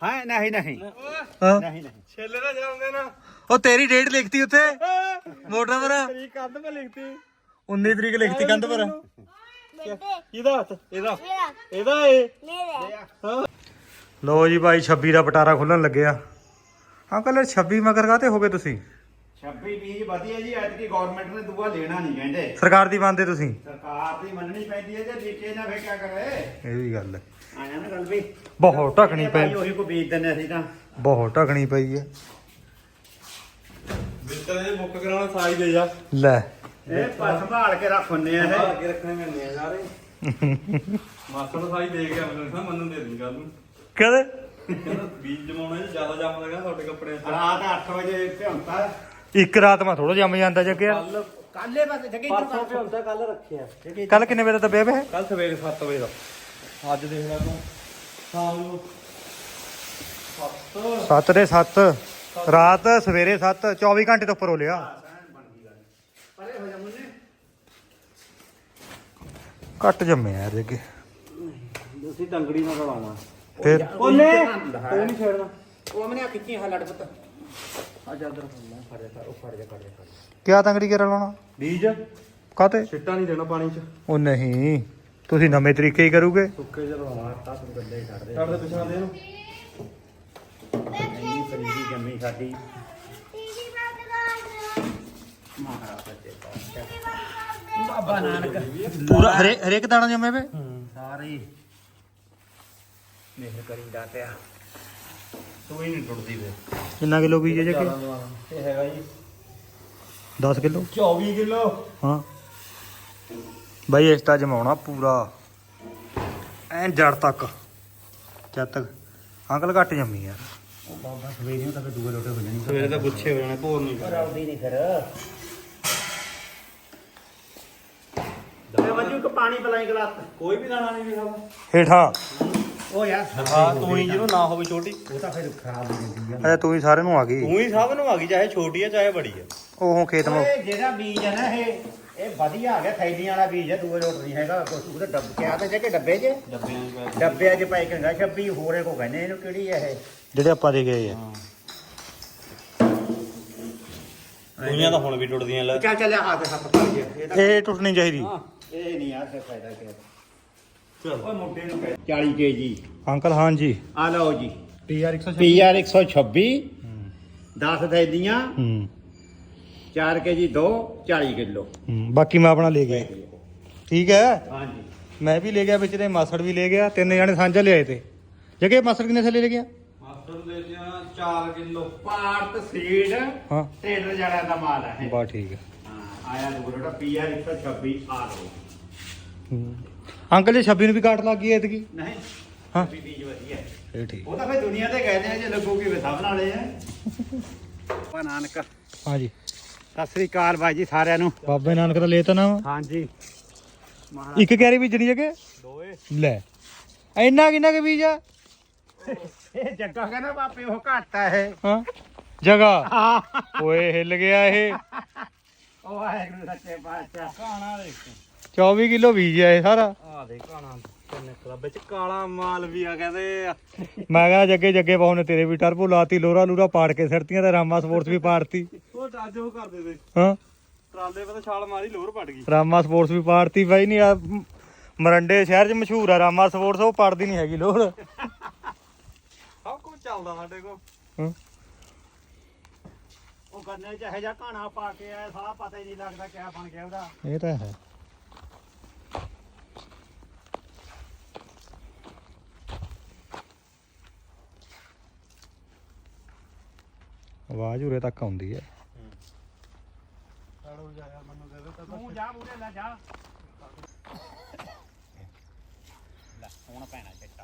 ਹੈ ਨਹੀਂ ਨਹੀਂ। ਨਹੀਂ ਨਹੀਂ।
ਛੇਲੇ ਦਾ ਜਾਂਦੇ ਨਾ।
ਉਹ ਤੇਰੀ ਡੇਟ ਲਿਖਤੀ ਉੱਥੇ? ਮੋਟਰ ਪਰ।
ਤਰੀਕ ਕੰਧ ਮੈਂ ਲਿਖਤੀ।
19 ਤਰੀਕ ਲਿਖਤੀ ਕੰਧ ਪਰ।
ਇਹਦਾ ਹੱਥ? ਇਹਦਾ। ਇਹਦਾ ਏ
ਲੋ ਜੀ ਭਾਈ 26 ਦਾ ਪਟਾਰਾ ਖੁੱਲਣ ਲੱਗਿਆ। ਅੰਕਲ 26 ਮਗਰ ਕਾਤੇ ਹੋ ਗਏ ਤੁਸੀਂ?
26 ਬੀਜ ਵਧੀਆ ਜੀ ਐਤਕੀ ਗਵਰਨਮੈਂਟ ਨੇ ਦੂਆ ਲੈਣਾ ਨਹੀਂ ਕਹਿੰਦੇ।
ਸਰਕਾਰ ਦੀ ਮੰਨਦੇ ਤੁਸੀਂ?
ਸਰਕਾਰ ਦੀ ਮੰਨਣੀ ਪੈਂਦੀ ਹੈ ਜੇ ਲੀਕੇ ਨਾ ਫੇ ਕਿਆ ਕਰੇ?
ਇਹ ਵੀ ਗੱਲ ਹੈ।
ਆਇਆ ਨਾ ਗੱਲ ਵੀ।
ਬਹੁਤ ਢਕਣੀ ਪਈ
ਉਹੀ ਕੋ ਬੀਜ ਦਿੰਦੇ ਅਸੀਂ ਤਾਂ।
ਬਹੁਤ ਢਕਣੀ ਪਈ ਹੈ।
ਬਿਸਤਰੇ ਦੇ ਬੁੱਕ ਕਰਾਉਣਾ ਸਾਈ ਦੇ ਜਾ।
ਲੈ।
ਇਹ ਪਾ ਸੰਭਾਲ ਕੇ ਰੱਖ ਹੁੰਨੇ ਆ ਇਹ।
ਕੇ ਰੱਖਣੇ ਮੈਨੇ ਆ ਸਾਰੇ ਮਾਸਟਰ ਸਾਈ ਦੇ ਗਿਆ ਮੈਨੂੰ ਮੰਨੂ ਦੇ ਦੂੰ ਕੱਲ ਨੂੰ।
ਕਦੇ?
ਕਹਿੰਦਾ ਬੀਜ ਜਮਾਉਣਾ ਜੀ ਜ਼ਿਆਦਾ ਜੰਮਦਾ ਕਹਿੰਦਾ ਤੁਹਾਡੇ ਕੱਪੜੇ ਤੇ
ਰਾਤ 8 ਵਜੇ ਭਿਉਂਤਾ।
ਇੱਕ ਰਾਤ ਮੈਂ ਥੋੜਾ ਜੰਮ ਜਾਂਦਾ ਜੱਗੇ
ਕੱਲ
ਕੱਲੇ ਬਸ ਜਗੇ
ਪਰਸੋਂ ਭਿਉਂਦਾ ਕੱਲ ਰੱਖਿਆ।
ਕੱਲ ਕਿੰਨੇ ਵਜੇ ਦਾ ਦੱਬਿਆ ਵੇ
ਕੱਲ ਸਵੇਰੇ 7 ਵਜੇ ਦਾ। ਅੱਜ ਦੇਖ ਲੈ ਤੂੰ। ਸ਼ਾਮ ਨੂੰ 7
7 ਦੇ 7 ਰਾਤ ਸਵੇਰੇ 7 24 ਘੰਟੇ ਤੋਂ ਉੱਪਰ ਹੋ ਲਿਆ। ਘੱਟ ਜੰਮਿਆ ਯਾਰ ਜੱਗੇ
ਅਸੀਂ ਡੰਗੜੀ ਨਾਲ ਰਲਾਉਣਾ
ਫਿਰ
ਉਹਨੇ ਉਹ ਨਹੀਂ ਛੇੜਨਾ।
ਉਹ ਮਨੇ ਖਿੱਚੀ ਹਾਂ ਲੜ ਪੁੱਤ।
ਅੱਜ ਅਦਰ। ਫੜ ਜਾ ਫੜ ਜਾ ਉਹ ਫੜ ਜਾ ਫੜ ਜਾ।
ਕਿਆ ਤੰਗੜੀ ਕਰ ਲਾਉਣਾ?
ਬੀਜ?
ਕਾਤੇ
ਛਿੱਟਾ ਨਹੀਂ ਦੇਣਾ ਪਾਣੀ 'ਚ।
ਉਹ ਨਹੀਂ ਤੁਸੀਂ ਨਵੇਂ ਤਰੀਕੇ ਹੀ ਕਰੋਗੇ।
ਸੁੱਕੇ ਜਦੋਂ
ਮਾਰਤਾ ਤੂੰ ਗੱਲੇ ਛੱਡ
ਛੱਡ ਦੇ। ਪਿਛਾ ਦੇ ਇਹਨੂੰ
ਜੰਮੀ ਸਾਡੀ। ਮਹਾਰਾਜ ਸੱਚੇ ਪਾਤਸ਼ਾਹ ਬਾਬਾ ਨਾਨਕ।
ਪੂਰਾ ਹਰੇ ਹਰੇਕ ਦਾਣਾ ਜੰਮੇ ਵੇ?
ਸਾਰੇ ਮਿਹਰ ਕਰੀ ਦਾਤਿਆ ਤੂੰ ਹੀ ਨਹੀਂ ਟੁੱਟਦੀ ਵੇ।
ਕਿੰਨਾ ਕਿਲੋ ਬੀਜ ਜੇ ਕਿ?
ਇਹ ਹੈਗਾ ਜੀ।
10 ਕਿਲੋ?
24 ਕਿਲੋ।
ਹਾਂ। ਬਾਈ ਇਸ ਤਾਂ ਜਮਾਉਣਾ ਪੂਰਾ। ਐਨ ਜੜ ਤੱਕ। ਜਦ ਤੱਕ ਅੰਕਲ ਘੱਟ ਜੰਮੀ ਯਾਰ
ਬਾਬਾ ਸਵੇਰੇ ਨੂੰ ਤਾਂ ਫਿਰ ਦੂਏ ਲੋਟੇ ਹੋ ਜਾਣੀ
ਸਵੇਰੇ ਤਾਂ ਗੁੱਛੇ ਹੋ ਜਾਣੇ। ਭੋਰ ਨਹੀਂ
ਰਲਦੀ ਨਹੀਂ ਫਿਰ। ਤੇ ਵੰਜੂ ਕਿ ਪਾਣੀ ਪਲਾਈ ਗਲਾਸ।
ਕੋਈ ਵੀ ਦਾਣਾ ਨਹੀਂ ਵਿਖਾਵਾ
ਹੇਠਾਂ।
ਉਹ ਯਾਰ
ਹਾਂ ਤੂੰ ਹੀ ਜਿਹਨੂੰ ਨਾ ਹੋਵੇ ਛੋਟੀ।
ਉਹ ਤਾਂ ਫਿਰ ਖਰਾਬ ਹੋ ਜਾਂਦੀ ਆ।
ਅਜੇ ਤੂੰ ਹੀ ਸਾਰਿਆਂ ਨੂੰ ਆ ਗਈ।
ਤੂੰ ਹੀ ਸਭ ਨੂੰ ਆ ਗਈ ਚਾਹੇ ਛੋਟੀ ਆ ਚਾਹੇ ਬੜੀ ਆ।
ਉਹ ਖੇਤ ਮਾ।
ਇਹ ਜਿਹੜਾ ਬੀਜ ਹੈ ਨਾ ਇਹ ਇਹ ਵਧੀਆ ਆ ਗਿਆ ਥੈਲੀਆਂ ਵਾਲਾ ਬੀਜ ਹੈ ਦੂਏ ਲੋਟ ਨਹੀਂ ਹੈਗਾ ਕੁਛ ਉਹਦੇ ਡੱਬ ਕਿਆ ਤੇ ਜੇ ਕਿ ਡੱਬੇ 'ਚ
ਡੱਬਿਆਂ 'ਚ ਪੈ
ਡੱਬਿਆਂ 'ਚ ਪਾਈ ਕਹਿੰਦਾ 26 ਹੋਰੇ ਕੋ ਕਹਿੰਦੇ ਇਹਨੂੰ ਕਿਹੜੀ ਹੈ ਇਹ?
ਜਿਹੜੇ ਆਪਾਂ ਦੇ ਗਏ ਆ।
ਦੁਨੀਆ ਤਾਂ ਹੁਣ ਵੀ ਟੁੱਟਦੀਆਂ ਲੈ।
ਚੱਲ ਚੱਲ ਹੱਥ ਹੱਥ ਪਾ ਗਿਆ ਇਹ ਤਾਂ
ਇਹ ਟੁੱਟਣੀ ਚਾਹੀਦੀ।
ਇਹ ਨਹੀਂ ਆ ਸੇ ਫਾਇਦਾ ਕਿਹਾ ਚਲ। ਉਹ ਮੁੰਡੇ ਨੂੰ ਕਹਿ। 40 ਕੇਜੀ
ਅੰਕਲ ਹਾਂ ਜੀ।
ਆ ਲਓ ਜੀ।
ਪੀਆਰ 126
ਪੀਆਰ 126 10 ਥੈਲੀਆਂ।
ਹੂੰ।
4 ਕੇਜੀ 2 40 ਕਿਲੋ।
ਹੂੰ, ਬਾਕੀ ਮੈਂ ਆਪਣਾ ਲੈ ਗਿਆ। ਠੀਕ ਹੈ?
ਹਾਂਜੀ।
ਮੈਂ ਵੀ ਲੈ ਗਿਆ ਵਿੱਚ ਤੇ ਮਾਸੜ ਵੀ ਲੈ ਗਿਆ ਤਿੰਨ ਜਣੇ ਸਾਂਝਾ ਲਿਆਏ ਤੇ। ਜਗੇ ਮਾਸੜ ਕਿੰਨੇ ਥੱਲੇ ਲੈ ਗਿਆ?
ਮਾਸਟਰ ਦੇ ਦਿਆਂ 4 ਕਿਲੋ।
ਭਾਰਤ ਸੀਡ
ਹਾਂ।
ਟੇਲਰ ਜੜਾ ਦਾ ਮਾਲ ਹੈ।
ਬਾ ਠੀਕ ਹੈ।
ਹਾਂ ਆਇਆ ਦੂਰੋਂ ਪੀਆਰ 126 ਆ ਲਓ
ਹੂੰ। ਅੰਕਲ ਜੀ 26 ਨੂੰ ਵੀ ਕਾਟ ਲੱਗ ਗਈ ਐਤਕੀ
ਨਹੀਂ
ਹਾਂ।
ਵੀ ਬੀਜ ਵਧੀਆ ਹੈ।
ਇਹ ਠੀਕ।
ਉਹ ਤਾਂ ਫਿਰ ਦੁਨੀਆ ਤੇ ਕਹਿੰਦੇ ਆ ਜੇ ਲੱਗੂਗੀ ਵੇ ਸਭ ਨਾਲੇ ਆ ਨਾਨਕ
ਹਾਂ ਜੀ।
ਸਤਿ ਸ੍ਰੀ ਅਕਾਲ ਬਾਈ ਜੀ ਸਾਰਿਆਂ ਨੂੰ।
ਬਾਬੇ ਨਾਨਕ ਦਾ ਲੈ ਤਾ ਨਾ
ਹਾਂਜੀ। ਮਹਾਰਾਜ।
ਇੱਕ ਕੈਰੀ ਬੀਜਣੀ ਜਗੇ?
ਦੋਏ।
ਲੈ। ਇੰਨਾ ਕਿੰਨਾ ਕੇ ਬੀਜ ਆ?
ਇਹ ਜੱਗਾ ਕਹਿੰਦਾ ਬਾਪੇ ਉਹ ਘੱਟ ਆ ਇਹ।
ਹਾਂ। ਜਗਾ।
ਹਾਂ।
ਓਏ ਹਿੱਲ ਗਿਆ ਇਹ।
ਉਹ ਵਾਹਿਗੁਰੂ ਸੱਚੇ ਪਾਤਸ਼ਾਹ।
ਕਾਣਾ ਦੇਖ।
24 ਕਿਲੋ ਬੀਜ ਆ ਇਹ ਸਾਰਾ।
ਆ ਦੇ ਕਾਣਾ। ਕਿੰਨੇ ਕਲੱਬ ਵਿੱਚ ਕਾਲਾ ਮਾਲ ਵੀ ਆ ਕਹਿੰਦੇ ਆ।
ਮੈਂ ਕਿਹਾ ਜੱਗੇ ਜੱਗੇ ਪਾਉ ਨੇ ਤੇਰੇ ਵੀ ਟਰਬੋ ਲਾਤੀ ਲੋਰਾ ਲੂਰਾ ਪਾੜ ਕੇ ਸਿਰਤੀਆਂ ਤੇ ਰਾਮਾ ਸਪੋਰਟਸ ਵੀ ਪਾੜਤੀ।
ਉਹ ਅੱਜ ਉਹ ਕਰਦੇ ਤੇ।
ਹਾਂ?
ਟਰਾਲੇ ਪਤਾ ਛਾਲ ਮਾਰੀ ਲੋਰ ਪੜ ਗਈ।
ਰਾਮਾ ਸਪੋਰਟਸ ਵੀ ਪਾੜਤੀ ਬਾਈ ਨਹੀਂ ਆ ਮਰੰਡੇ ਸ਼ਹਿਰ 'ਚ ਮਸ਼ਹੂਰ ਆ ਰਾਮਾ ਸਪੋਰਟਸ ਉਹ ਪਾੜਦੀ ਨਹੀਂ ਹੈਗੀ ਲੋਰ।
ਸਭ ਕੁਝ ਚੱਲਦਾ ਸਾਡੇ ਕੋਲ।
ਹਾਂ?
ਉਹ ਗੰਨੇ ਚ ਇਹੋ ਜਿਹਾ ਘਾਣਾ ਪਾ ਕੇ ਆਇਆ ਸਾਲਾ ਪਤਾ ਹੀ ਨਹੀਂ ਲੱਗਦਾ ਕਿਆ ਬਣ ਗਿਆ ਉਹਦਾ।
ਇਹ ਤਾਂ ਹੈ। ਆਵਾਜ਼ ਉਰੇ ਤੱਕ ਆਉਂਦੀ ਹੈ।
ਤੂੰ ਜਾ ਮੂਰੇ ਲੈ ਜਾ ਲੈ ਹੁਣ ਪੈਣਾ ਚਿੱਟਾ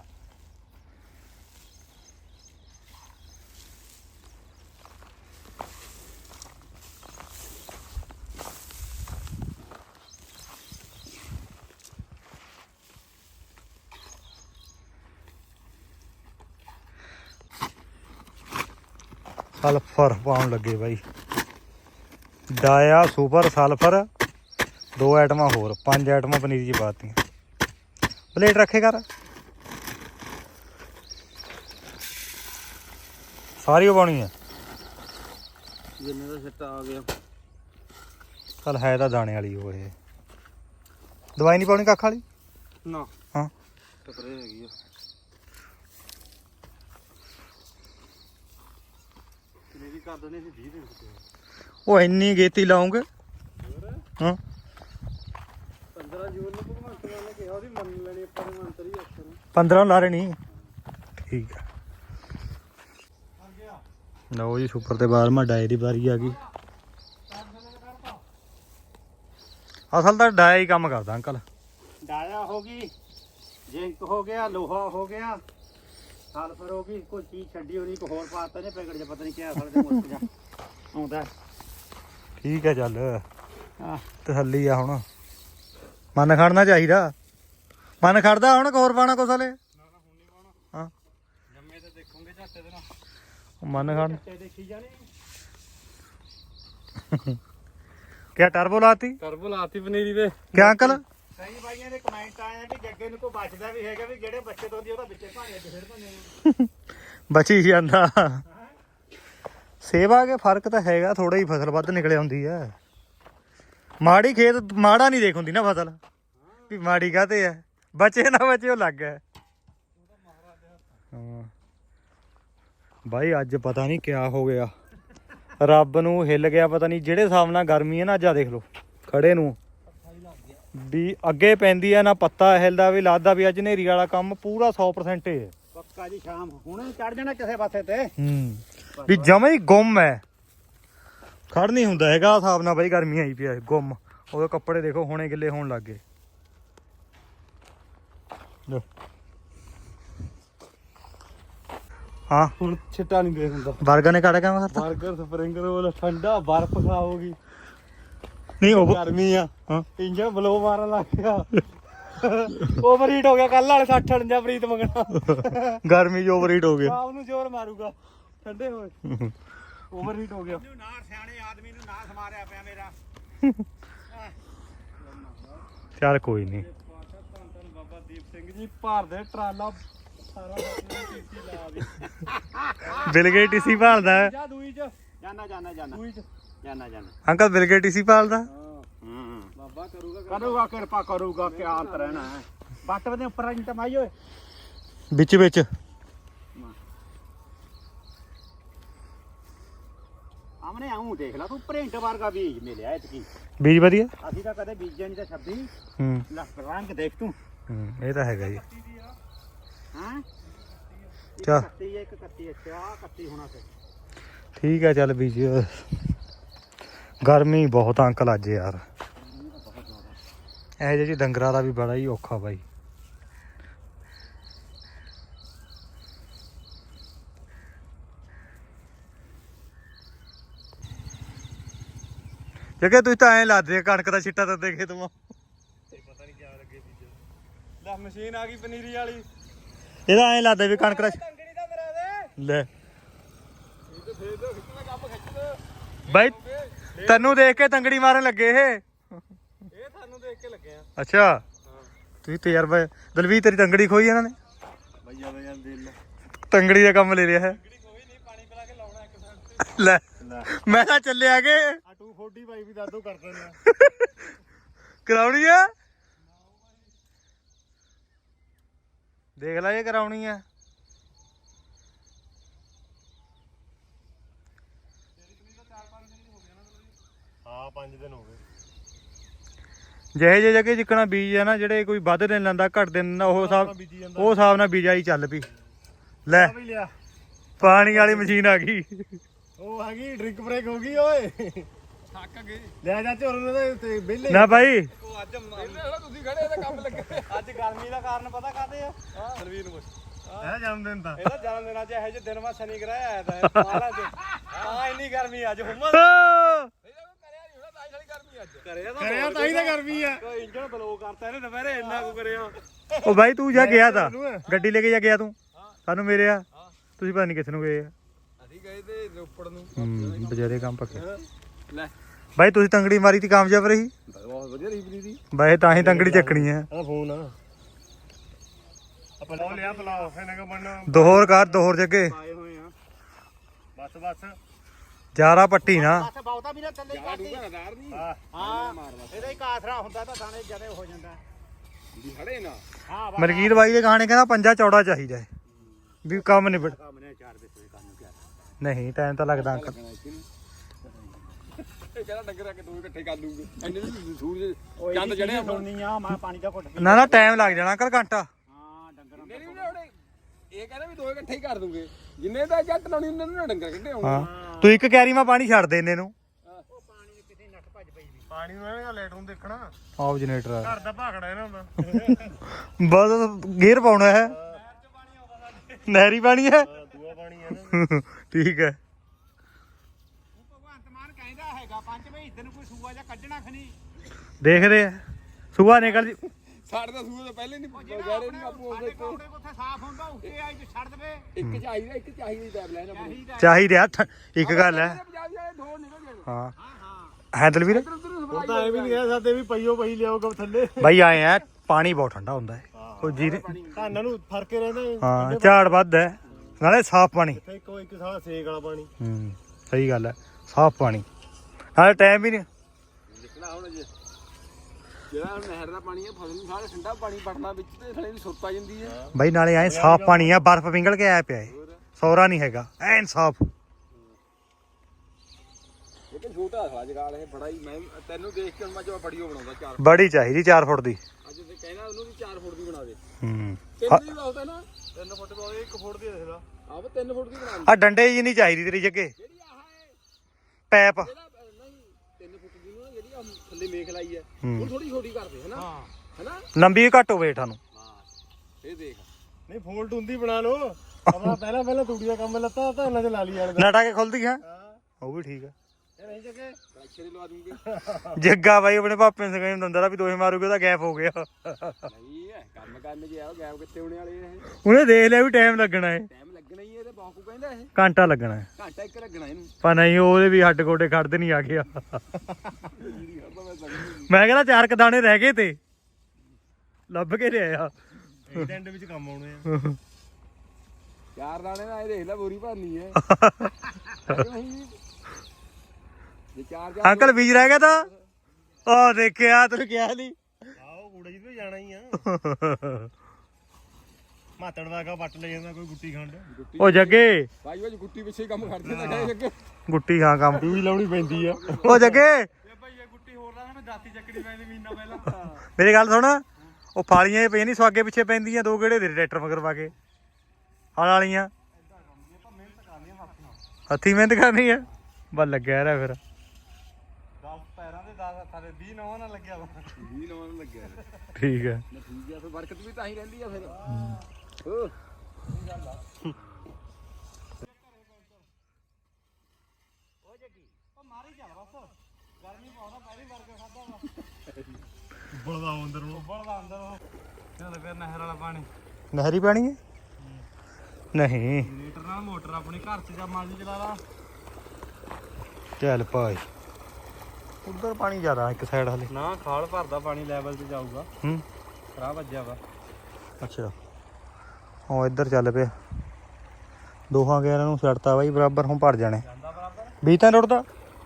ਸਲਫਰ ਪਾਉਣ ਲੱਗੇ ਬਾਈ। ਡਾਇਆ ਸੁਪਰ ਸਲਫਰ ਦੋ ਆਈਟਮਾਂ ਹੋਰ ਪੰਜ ਆਈਟਮਾਂ ਪਨੀਰ ਜੀ ਪਾਤੀਆਂ। ਪਲੇਟ ਰੱਖੇ ਕਰ। ਸਾਰੀ ਉਹ ਪਾਉਣੀ ਹੈ
ਜਿੰਨੇ ਦਾ ਛਿੱਟਾ ਆ ਗਿਆ।
ਚੱਲ ਹੈ ਤਾਂ ਦਾਣੇ ਵਾਲੀ ਉਹ ਇਹ। ਦਵਾਈ ਨਹੀਂ ਪਾਉਣੀ ਕੱਖ ਵਾਲੀ?
ਨਾ।
ਹਾਂ।
ਟਕਰੇ ਹੈਗੀ ਆ। ਕਿੰਨੀ ਕਰ ਦਨੇ ਸੀ 20 ਦਿਨ ਕਿਤੇ
ਉਹ ਇੰਨੀ ਗੇਤੀ ਲਾਉਂਗੇ। ਹਾਂ।
15 ਜੂਨ ਨੂੰ ਭਗਵੰਤ ਮਾਨ ਨੇ ਕਿਹਾ ਉਹਦੀ ਮੰਨ ਲੈਣੀ ਆਪਾਂ ਨੇ ਮੰਤਰੀ ਅਫਸਰ
15 ਲਾ ਨਹੀਂ ਠੀਕ ਹੈ ਲਓ ਜੀ ਸੁਪਰ ਤੇ ਬਾਹਰ ਮਾ ਡਾਏ ਦੀ ਵਾਰੀ ਆ ਗਈ। ਅਸਲ ਤਾਂ ਡਾਇਆ ਹੀ ਕੰਮ ਕਰਦਾ ਅੰਕਲ।
ਡਾਇਆ ਹੋ ਗਈ। ਜਿੰਕ ਹੋ ਗਿਆ ਲੋਹਾ ਹੋ ਗਿਆ। ਸਲਫਰ ਹੋ ਗਈ ਕੋਈ ਚੀਜ਼ ਛੱਡੀ ਹੋਣੀ ਕੋਈ ਹੋਰ ਪਾਤਾ ਨੇ ਪੈਕਟ 'ਚ ਪਤਾ ਨਹੀਂ ਕਿਆ ਤੇ ਮੁੱਕ ਜਾ ਆਉਂਦਾ।
ਠੀਕ ਹੈ ਚੱਲ।
ਹਾਂ
ਤਸੱਲੀ ਆ ਹੁਣ। ਮਨ ਖੜਨਾ ਚਾਹੀਦਾ। ਮਨ ਖੜਦਾ ਹੁਣ ਹੋਰ ਪਾਣਾ ਕੁਛ ਹਲੇ? ਹਾਂ।
ਜੰਮੇ ਤੇ ਦੇਖੋਗੇ ਝਾਟੇ ਦੇ ਨਾਲ
ਮਨ ਖੜ
ਤੇ ਦੇਖੀ ਜਾਣੀ।
ਕਿਆ ਟਰਬੋ ਲਾਤੀ?
ਟਰਬੋ ਲਾਤੀ ਪਨੀਰੀ ਦੇ
ਕਿਆ ਅੰਕਲ?
ਕਈ ਬਾਈਆਂ ਦੇ ਕਮੈਂਟ ਆਏ ਆ ਕਿ ਜੱਗੇ ਨੂੰ ਕੋਈ ਬਚਦਾ ਵੀ ਹੈਗਾ ਵੀ ਜਿਹੜੇ ਬੱਚੇ ਤੋਂ ਦੀ ਉਹਦਾ ਵਿੱਚੇ ਭਾਣੇ ਤੇ ਫਿਰ ਦਿੰਦੇ
ਬਚੀ ਜਾਂਦਾ। ਸੇਵਾ ਕੇ ਫ਼ਰਕ ਤਾਂ ਹੈਗਾ ਥੋੜਾ ਹੀ ਫਸਲ ਵੱਧ ਨਿਕਲ ਆਉਂਦੀ ਹੈ ਮਾੜੀ ਖੇਤ, ਮਾੜਾ ਨਹੀਂ ਦੇਖ ਹੁੰਦੀ ਨਾ ਫਸਲ। ਵੀ ਮਾੜੀ ਕਾਤੇ ਆ? ਬਚੇ ਨਾ ਬਚੇ, ਉਹ ਲੱਗ ਹੈ ਹਾਂ। ਬਾਈ, ਅੱਜ ਪਤਾ ਨਹੀਂ ਕਿਆ ਹੋ ਗਿਆ। ਰੱਬ ਨੂੰ ਹਿੱਲ ਗਿਆ, ਪਤਾ ਨਹੀਂ ਜਿਹੜੇ ਹਿਸਾਬ ਨਾਲ ਗਰਮੀ ਹੈ ਨਾ, ਅੱਜ ਆ ਦੇਖ ਲਓ। ਖੜੇ ਨੂੰ। ਵੀ ਅੱਗੇ ਪੈਂਦੀ ਆ ਨਾ ਪੱਤਾ ਹਿਲਦਾ ਵੀ ਲੱਗਦਾ ਵੀ ਅੱਜ ਨੇਰੀ ਵਾਲਾ ਕੰਮ ਪੂਰਾ 100% ਹੈ
ਪੱਕਾ ਜੀ ਸ਼ਾਮ ਹੁਣੇ ਚੜ ਜਾਣਾ ਕਿਸੇ ਪਾਸੇ ਤੇ।
ਹੂੰ ਵੀ ਜਮਾ ਹੀ ਗੁੰਮ ਹੈ ਖੜ ਨਹੀਂ ਹੁੰਦਾ ਹੈਗਾ ਹਿਸਾਬ ਨਾਲ ਬਾਈ ਗਰਮੀ ਆਈ ਪਿਆ ਹੈ, ਗੁੰਮ। ਉਹਦੇ ਕੱਪੜੇ ਦੇਖੋ ਹੁਣੇ ਗਿੱਲੇ ਹੋਣ ਲੱਗ ਗਏ। ਲਓ। ਹਾਂ।
ਹੁਣ ਛਿੱਟਾ ਨਹੀਂ ਦੇਖ ਹੁੰਦਾ।
ਬਰਗਰ ਨੇ ਕਾੜਾ ਕੰਮ ਕਰਤਾ?
버ਗਰ ਸਪਰਿੰਗ ਰੋਲ ਠੰਡਾ ਬਰਫ ਖਾਓਗੀ
ਨਹੀਂ ਉਹ
ਗਰਮੀ ਆ।
ਹਾਂ।
ਇੰਜਨ ਬਲੋ ਮਾਰਨ ਲੱਗ ਗਿਆ। ਓਵਰ ਹੀਟ ਹੋ ਗਿਆ ਕੱਲ ਵਾਲੇ 60 48 ਪ੍ਰੀਤ ਮੰਗਣਾ।
ਗਰਮੀ ਜੋ ਓਵਰਹੀਟ ਹੋ ਗਿਆ।
ਸ਼ਾਮ ਨੂੰ ਜ਼ੋਰ ਮਾਰੂਗਾ। ਠੰਡੇ ਹੋਏ। ਓਵਰ ਹੀਟ ਹੋ ਗਿਆ।
ਨਾ ਸਿਆਣੇ ਆਦਮੀ ਨੂੰ ਨਾ ਸਮਾਰਿਆ ਪਿਆ ਮੇਰਾ
ਚੱਲ ਕੋਈ ਨਹੀਂ।
ਧੰਨ ਧੰਨ ਬਾਬਾ ਦੀਪ ਸਿੰਘ ਜੀ ਭਾਰ ਦੇ ਟਰਾਲਾ ਸਾਰਾ ਟੀਸੀ ਲਾ ਦੀ
ਬਿਲਗੇਟ ਇਸੀ ਭਾਲਦਾ। ਹੈ
ਜਾ ਦੂਈ ਚ।
ਜਾਨਾ ਜਾਨਾ ਜਾਨਾ।
ਦੂਈ ਚ।
ਜਾਨਾ ਜਾਨਾ
ਅੰਕਲ ਬਿਲਗੇਟ ਇਸੀ ਭਾਲਦਾ
ਹਾਂ
ਹੂੰ
ਬਾਬਾ ਕਰੂਗਾ
ਕਰੂਗਾ। ਕਿਰਪਾ ਕਰੂਗਾ ਕਿ ਆਂਤ ਰਹਿਣਾ ਹੈ। ਬੱਟ ਦੇ ਉੱਪਰ ਇੰਟ ਮਾਈ ਓਏ।
ਵਿੱਚ ਵਿੱਚ।
ਆਮਨੇ ਆਉਂ ਦੇਖ ਲਾ ਤੂੰ ਪ੍ਰਿੰਟ ਵਰਗਾ ਬੀਜ ਮਿਲਿਆ ਇਤਕੀ
ਬੀਜ ਵਧੀਆ?
ਅਸੀਂ ਤਾਂ ਕਦੇ ਬੀਜਿਆ ਨਹੀਂ ਤਾਂ 26
ਹੂੰ।
ਲੈ ਰੰਗ ਦੇਖ ਤੂੰ।
ਹੂੰ, ਇਹ ਤਾਂ ਹੈਗਾ ਜੀ।
ਹਾਂ?
ਚੱਲ।
31 ਹੈ ਇੱਕ 31 ਅੱਛਾ 31 ਹੋਣਾ ਤੇ
ਠੀਕ ਹੈ ਚੱਲ ਬੀਜ ਗਰਮੀ ਬਹੁਤ ਅੰਕਲ ਅੱਜ ਯਾਰ। ਇਹ ਜਿਹੀ ਡੰਗਰਾਂ ਦਾ ਵੀ ਬੜਾ ਹੀ ਔਖਾ ਬਾਈ। ਜਗੇ ਤੁਸੀਂ ਤਾਂ ਐਂ ਲਾਦੇ ਕਣਕ ਦਾ ਛਿੱਟਾ ਦਿੰਦੇ ਖੇਤ ਮਾ।
ਲੈ ਮਸ਼ੀਨ ਆ ਗਈ ਪਨੀਰੀ ਵਾਲੀ।
ਇਹਦਾ ਐਂ ਲਾਦੇ ਵੀ ਕਣਕ ਦਾ
ਦੇ
ਲੈ।
ਇਹ ਤੇ ਫੇਰ ਖਿੱਚ
ਬਾਈ ਤੈਨੂੰ ਦੇਖ ਕੇ ਤੰਗੜੀ ਮਾਰਨ ਲੱਗੇ ਇਹ।
ਇਹ ਤੁਹਾਨੂੰ ਦੇਖ ਕੇ ਲੱਗਿਆ
ਅੱਛਾ। ਤੁਸੀਂ ਤਜਰਬਾ ਦਲਵੀਰ ਤੇਰੀ ਤੰਗੜੀ ਖੋਈ ਇਹਨਾਂ ਨੇ?
ਦਿਲ।
ਤੰਗੜੀ ਦਾ ਕੰਮ ਲੈ ਲਿਆ ਹੈ।
ਕੇ
ਲੈ ਮੈਂ ਤਾਂ ਚੱਲੇ ਆਗੇ
ਆ 240 ਬਾਈ ਵੀ ਦਾਦੂ ਕਰ ਦਿੰਦਾ
ਕਰਾਉਣੀ ਆ? ਦੇਖ ਲੈ ਇਹ ਕਰਾਉਣੀ ਆ।
ਹਾਂ 5 ਦਿਨ ਹੋ ਗਏ।
ਜਿਹੇ ਜਿਹੇ ਜਗ੍ਹਾ ਜਿੱਕਣਾ ਬੀਜ ਆ ਨਾ ਜਿਹੜੇ ਕੋਈ ਵੱਧ ਦਿਨ ਲੈਂਦਾ ਘੱਟ ਦਿਨ ਲੈਂਦਾ ਉਹ ਹਿਸਾਬ
ਬੀਜੀ ਜਾਂਦਾ।
ਉਹ ਹਿਸਾਬ ਨਾਲ ਬੀਜਾਈ ਚੱਲ ਪਈ। ਲੈ
ਵੀ ਲਿਆ।
ਪਾਣੀ ਵਾਲੀ ਮਸ਼ੀਨ ਆ ਗਈ।
ਉਹ ਆ ਗਈ ਡਰਿੰਕ ਬ੍ਰੇਕ ਹੋ ਗਈ ਓਏ। ਥੱਕ ਗਏ। ਲਿਆ ਜਾ ਝੋਰ ਦੇ ਤੇ ਵਿਹਲੇ।
ਨਾ ਭਾਈ।
ਉਹ ਅੱਜ ਵਿਹਲੇ ਤੁਸੀਂ ਖੜੇ ਇਹਦਾ ਕੰਮ ਲੱਗੇ ਅੱਜ ਗਰਮੀ ਦਾ ਕਾਰਨ ਪਤਾ ਕਾਦੇ ਆ? ਸਰਵੀਰ ਨੂੰ
ਇਹ ਜਨਮ ਦਿਨ ਤਾਂ।
ਇਹਦਾ ਜਨਮ ਦਿਨ ਅੱਜ ਇਹੋ ਜਿਹੇ ਦਿਨ ਮਾ ਸ਼ਨੀ ਗ੍ਰਹਿ ਆਇਆ ਤਾਂ ਮਾਲਾ ਚ <laughs> ਹਾਂ ਇੰਨੀ ਗਰਮੀ ਅੱਜ ਹੁਮਸ। ਕਰਿਆ ਤਾਂ ਕਰਿਆ ਤਾਂ ਹੀ ਤਾਂ ਗਰਮੀ ਆ। ਕੋਈ ਇੰਜਣ ਬਲੋ ਕਰਤਾ ਇਹਨੇ ਦੁਪਹਿਰੇ ਇੰਨਾ ਕੁ ਕਰਿਆ।
ਉਹ ਬਾਈ ਤੂੰ ਜਾ ਗਿਆ ਤਾਂ। ਗੱਡੀ ਲੈ ਕੇ ਜਾ ਗਿਆ ਤੂੰ? ਸਾਨੂੰ ਮੇਰੇ ਆ ਤੁਸੀਂ ਪਤਾ ਨਹੀਂ ਕਿੱਥੇ ਨੂੰ ਗਏ ਆ।
ਅਸੀਂ ਗਏ ਤੇ ਰੋਪੜ ਨੂੰ।
ਹੂੰ ਬਜਾਰੇ ਕੰਮ ਪੱਕੇ।
ਲੈ।
ਬਾਈ ਤੁਸੀਂ ਤੰਗੜੀ ਮਾਰੀ ਤੀ ਕਾਮਯਾਬ ਰਹੀ।
ਬਹੁਤ ਵਧੀਆ ਰਹੀ ਦੀ।
ਬਾਈ ਤਾਂ ਹੀ ਤੰਗੜੀ ਚੱਕਣੀ ਆ।
ਆ ਫੋਨ ਆ। ਆਪਾਂ ਲਿਆ ਪਲਾਓ ਇਹਨਾਂ ਕਾ ਬਣਨਾ
ਦੋਹਰ ਕਰ ਦੋਹਰ ਜੱਗੇ।
ਆਏ ਹੋਏ ਆ।
ਬਸ ਬਸ।
ਜਾਰਾ ਪੱਟੀ ਨਾ।
ਬਸ ਬਹੁਤਾ ਵੀ ਨਾ ਥੱਲੇ ਕਰਦੀ
ਹਾਂ।
ਹਾਂ ਇਹਦਾ ਹੀ ਆਸਰਾ ਹੁੰਦਾ ਤਾਂ ਦਾਣੇ ਜਦੇ ਹੋ ਜਾਂਦਾ।
ਵੀ ਖੜੇ ਨਾ।
ਹਾਂ ਬਸ।
ਮਲਕੀਤ ਬਾਈ ਦੇ ਗਾਣੇ ਕਹਿੰਦਾ ਪੰਜਾ ਚੌੜਾ ਚਾਹੀਦਾ ਹੈ। ਵੀ ਕੰਮ ਨਿਬੜ।
ਕੰਮ ਨੇ ਚਾਰ ਬਿਸਵੇ ਕੰਮ ਨੂੰ ਕਿਹਾ
ਨਹੀਂ ਟਾਈਮ ਤਾਂ ਲੱਗਦਾ ਅੰਕਲ
ਇਹ ਕਹਿੰਦਾ ਡੰਗਰ ਆ ਕੇ ਦੋ ਇਕੱਠੇ ਕਰ ਲੂਗੇ ਇੰਨੇ ਨੂੰ ਸੂਰਜ
ਉਹ
ਚੰਦ
ਇਹਦੀ
ਚੜਿਆ
ਚੀਜ਼ ਸੁਣਨੀ ਆ ਮੈਂ ਪਾਣੀ ਦਾ ਘੁੱਟ
ਨਾ ਨਾ ਟਾਈਮ ਲੱਗ ਜਾਣਾ ਅੰਕਲ ਘੰਟਾ।
ਹਾਂ ਡੰਗਰਾਂ
ਨਹੀਂ ਨਹੀਂ ਉਹਨੇ ਇਹ ਕਹਿੰਦਾ ਵੀ ਦੋ ਇਕੱਠੇ ਹੀ ਕਰ ਦੂਗੇ। ਜਿੰਨੇ ਦਾ ਜੱਟ ਲਾਉਣੀ ਉਹਨਾਂ ਨੂੰ ਡੰਗਰ ਕੱਢੇ ਆਉਣੇ
ਹਾਂ। ਤੂੰ ਇੱਕ ਕੈਰੀ ਮਾ ਪਾਣੀ ਛੱਡ ਦੇ ਇਹਨੇ ਨੂੰ।
ਉਹ ਪਾਣੀ ਕਿਤੇ ਨੱਠ ਭੱਜ ਪਈ ਵੀ
ਪਾਣੀ ਨੂੰ ਇਹਨਾਂ ਲੈਟ ਨੂੰ ਦੇਖਣਾ।
ਆਪ ਜਨਰੇਟਰ
ਘਰ ਦਾ ਭਾਖੜਾ ਇਹਨਾਂ ਦਾ।
ਬਸ ਗੇਅਰ ਪਾਉਣਾ ਹੈ। ਨਹਿਰੀ ਪਾਣੀ ਹੈ।
ਦੂਆ ਪਾਣੀ ਹੈ ਨਾ।
ਠੀਕ ਹੈ।
ਭਗਵੰਤ ਮਾਨ ਕਹਿੰਦਾ ਹੈਗਾ ਪੰਜ ਇਧਰ ਨੂੰ ਕੋਈ ਸੂਆ ਜਾਂ ਕੱਢਣਾ ਖਣੀ
ਦੇਖਦੇ ਆ। ਸੁਬਾ ਨਿਕਲ ਜੀ।
ਸਾਡੇ ਤਾਂ ਸੂਰ ਤੋਂ ਪਹਿਲੇ ਨਹੀਂ ਗਾੜੇ ਨਹੀਂ ਆਪੂ
ਸਾਡੇ ਕੋਡੇ ਕੋਥੇ ਸਾਫ਼ ਹੁੰਦਾ ਉੱਤੇ ਆਈ ਤੇ ਛੱਡ ਦੇਵੇ।
ਇੱਕ ਚਾਹੀਦਾ ਇੱਕ ਚਾਹੀਦੀ ਲੈਣਾ
ਇੱਕ ਗੱਲ ਹੈ। ਹਾਂ।
ਹਾਂ ਹਾਂ।
ਹੈਂਡਲ ਵੀਰ?
ਹੁਣ ਤਾਂ ਐ ਵੀ ਨਹੀਂ ਕਹਿ ਸਕਦੇ ਵੀ ਪਈਓ ਪਈ ਲਿਆਓ ਕਬ ਥੱਲੇ।
ਬਾਈ ਆਏ ਆ ਪਾਣੀ ਬਹੁਤ ਠੰਡਾ ਹੁੰਦਾ ਹੈ। ਉਹ ਜੀਰੇ
ਧਾਨਾਂ ਨੂੰ ਫ਼ਰਕ ਰਹਿੰਦਾ।
ਹਾਂ ਝਾੜ ਵੱਧ ਹੈ। ਨਾਲੇ ਸਾਫ਼ ਪਾਣੀ।
ਇੱਥੇ ਇੱਕੋ ਇੱਕ ਸਾਲਾ ਸੇਕ ਵਾਲਾ ਪਾਣੀ।
ਹੂੰ ਸਹੀ ਗੱਲ ਹੈ। ਸਾਫ਼ ਪਾਣੀ। ਨਾਲੇ ਟਾਈਮ ਵੀ ਨਹੀਂ।
ਹੁਣ ਜੇ ਜਿਹੜਾ ਹੁਣ ਨਹਿਰ ਦਾ ਪਾਣੀ ਹੈ ਫਸਲ ਨੂੰ ਸਾਰੇ ਠੰਡਾ ਪਾਣੀ ਪੜਨਾ ਵਿੱਚ ਤੇ ਥਲੇ ਵੀ ਸੁੱਤ ਆ ਜਾਂਦੀ ਹੈ।
ਬਾਈ ਨਾਲੇ ਐ ਸਾਫ਼ ਪਾਣੀ ਆ ਬਰਫ਼ ਪਿੰਗਲ ਕੇ ਆਇਆ ਪਿਆ ਏ। ਸੌਰਾ ਨਹੀਂ ਹੈਗਾ ਐਨ ਸਾਫ਼।
ਲੇਕਿਨ ਛੋਟਾ ਥਾ ਜਗਾਲ ਇਹ ਬੜਾ ਹੀ ਮੈਂ ਤੈਨੂੰ ਦੇਖ ਕੇ ਹੁਣ ਮੈਂ ਜੋ ਬੜੀਓ ਬਣਾਉਂਦਾ ਚਾਰ
ਬੜੀ ਚਾਹੀਦੀ 4 ਫੁੱਟ ਦੀ।
ਅੱਜ ਤੇ ਕਹਿਣਾ ਉਹਨੂੰ ਵੀ 4 ਫੁੱਟ ਦੀ ਬਣਾ ਦੇ।
ਹੂੰ।
ਤਿੰਨ ਦੀ ਹੈ ਨਾ।
3 ਫੁੱਟ ਬਾਅਦ 1 ਫੁੱਟ ਦੀ ਦੇਖਦਾ
ਆਹ 3 ਫੁੱਟ ਦੀ ਬਣਾ ਲਈ।
ਆ ਡੰਡੇ ਜੀ ਨਹੀਂ ਚਾਹੀਦੀ ਤੇਰੀ ਜੱਗੇ।
ਜਿਹੜੀ ਆਹ ਹੈ
ਪੈਪ।
ਜਿਹੜਾ ਅਹ, ਨਹੀਂ 3 ਫੁੱਟ ਦੀ ਨੂੰ ਨਾ ਜਿਹੜੀ ਆਹ ਥੱਲੇ ਮੇਖ ਲਾਈ ਹੈ
ਹੂੰ।
ਉਹ ਥੋੜੀ ਛੋਟੀ ਕਰਦੇ ਹੈ ਨਾ
ਹਾਂ।
ਹੈਨਾ?
ਲੰਬੀ ਘੱਟ ਹੋਵੇ ਠਾਨੂੰ
ਹਾਂ ਇਹ ਦੇਖ।
ਨਹੀਂ ਫੋਲਟ ਹੁੰਦੀ ਬਣਾ ਲਓ। ਆਪਣਾ <laughs> ਪਹਿਲਾਂ ਪਹਿਲਾਂ ਤੂੜੀ ਦਾ ਕੰਮ ਲੱਤਾ ਤਾਂ ਇਹਨਾਂ ਚ ਲਾ ਲਈ ਵਾਲੇ
ਨਟਾ ਕੇ ਖੁੱਲਦੀ ਹੈ। ਉਹ ਵੀ ਠੀਕ ਆ।
ਇਹ ਨਹੀਂ ਜਗੇ।
ਕਲੈਕਸ਼ਨ ਹੀ ਲਵਾ ਦੂੰਗੇ। <laughs>
ਜੱਗਾ ਬਾਈ ਆਪਣੇ ਪਾਪੇ ਨੂੰ ਸਗਾਈ ਦੰਦਾ ਦਾ ਵੀ ਦੋਹੇ ਮਾਰੂਗੇ ਤਾਂ ਗੈਪ ਹੋ ਗਿਆ।
ਨਹੀਂ ਹੈ ਕੰਮ ਕਰਨ ਗਿਆ ਉਹ ਗੈਪ ਕਿੱਥੇ ਹੋਣੇ ਵਾਲੇ ਇਹ?
ਉਹਨੇ ਦੇਖ ਲਿਆ ਵੀ ਟਾਈਮ ਲੱਗਣਾ ਏ
ਟਾਈਮ ਲੱਗਣਾ ਹੀ ਹੈ ਤੇ ਬਾਕੂ ਕਹਿੰਦਾ ਇਹ।
ਘੰਟਾ ਲੱਗਣਾ। ਹੈ
ਘੰਟਾ ਇੱਕ ਲੱਗਣਾ ਇਹਨੂੰ।
ਪਰ ਨਹੀਂ ਉਹਦੇ ਵੀ ਹੱਡ ਗੋਡੇ ਖੜਦੇ ਨਹੀਂ ਆ ਗਿਆ <laughs> ਮੈਂ ਕਹਿੰਦਾ ਚਾਰ ਕ ਦਾਣੇ ਰਹਿ ਗਏ ਤੇ। ਲੱਭ ਕੇ ਲਿਆਇਆ।
ਇਹ ਐਂਡ ਵਿੱਚ ਕੰਮ ਆਉਣੇ ਆ।
ਚਾਰ ਦਾਣੇ ਦਾ ਇਹ ਦੇਖ ਲੈ ਬੋਰੀ ਭਰਨੀ ਹੈ। ਜੀ? ਚਾਰ ਚਾਰ
ਅੰਕਲ ਬੀਜ ਰਹਿ ਗਿਆ ਤਾਂ? ਉਹ ਦੇਖਿਆ ਤੈਨੂੰ ਕਿਹਾ ਨਹੀਂ
ਆਓ ਕੂੜੇ ਜੀ ਤੇ ਜਾਣਾ ਹੀ ਆ। ਮਾਤੜ ਕਾ ਵੱਟ ਲੈ ਜਾਂਦਾ ਕੋਈ ਗੁੱਟੀ ਖੰਡ।
ਉਹ ਜੱਗੇ।
ਭਾਈ ਭਾਈ ਗੁੱਟੀ ਪਿੱਛੇ ਹੀ ਕੰਮ ਕਰਦੇ ਤਾਂ ਕਹੇ ਅੱਗੇ
ਗੁੱਟੀ ਹਾਂ ਕੰਮ।
ਵੀ ਲਾਉਣੀ ਪੈਂਦੀ ਆ।
ਉਹ ਜੱਗੇ।
ਚੱਕਣੀ ਪੈਂਦੀ ਮਹੀਨਾ ਪਹਿਲਾਂ।
ਮੇਰੀ ਗੱਲ ਸੁਣ ਉਹ ਫਾਲੀਆਂ ਹੀ ਪਈਆਂ ਨਹੀਂ ਸਵਾਗੇ ਪਿੱਛੇ ਪੈਂਦੀਆਂ ਦੋ ਗੇੜੇ ਦੇ ਟਰੈਕਟਰ ਮਗਰ ਪਾ ਕੇ? ਹਲ ਵਾਲੀਆਂ। ਹੱਥੀ ਮਿਹਨਤ ਕਰਨੀ ਹੈ ਬਸ ਲੱਗਿਆ ਰਿਹਾ ਫਿਰ।
10 ਪੈਰਾਂ ਦੇ 10 ਹੱਥਾਂ ਦੇ 20 ਨਵਾਂ ਨਾਲ ਲੱਗਿਆ ਵਾ।
20 ਨਵਾਂ ਨੂੰ ਲੱਗਿਆ
ਠੀਕ ਹੈ
ਠੀਕ ਆ ਫਿਰ ਬਰਕਤ ਵੀ ਤਾਂ ਹੀ ਰਹਿੰਦੀ ਆ ਫਿਰ। ਹੋ।
ਬਲਦਾ ਅੰਦਰ ਨੂੰ। ਬਲਦਾ ਅੰਦਰ ਨੂੰ ਚੱਲ ਫਿਰ ਨਹਿਰ ਵਾਲਾ ਪਾਣੀ।
ਨਹਿਰੀ ਪਾਣੀ ਹੈ? ਨਹੀਂ।
ਜਨਰੇਟਰ ਨਾਲ ਮੋਟਰ ਆਪਣੀ ਘਰ 'ਚ ਜਾਂ ਮਰਜ਼ੀ ਚਲਾ ਲਾ।
ਚੱਲ ਭਾਈ। ਉਧਰ ਪਾਣੀ ਜ਼ਿਆਦਾ ਇੱਕ ਸਾਈਡ ਹਲੇ
ਨਾ ਖਾਲ ਭਰਦਾ ਪਾਣੀ ਲੈਵਲ ਤੇ ਜਾਊਗਾ।
ਹੂੰ।
ਖਰਾ ਵੱਜਿਆ ਵਾ।
ਅੱਛਾ। ਉਹ ਇੱਧਰ ਚੱਲ ਪਿਆ। ਦੋਹਾਂ ਗੇਰਾਂ ਨੂੰ ਛੱਡਤਾ ਬਾਈ ਬਰਾਬਰ ਹੁਣ ਭਰ ਜਾਣੇ।
ਜਾਂਦਾ ਬਰਾਬਰ?
ਵੀ ਤਾਂ ਰੁੜਦਾ?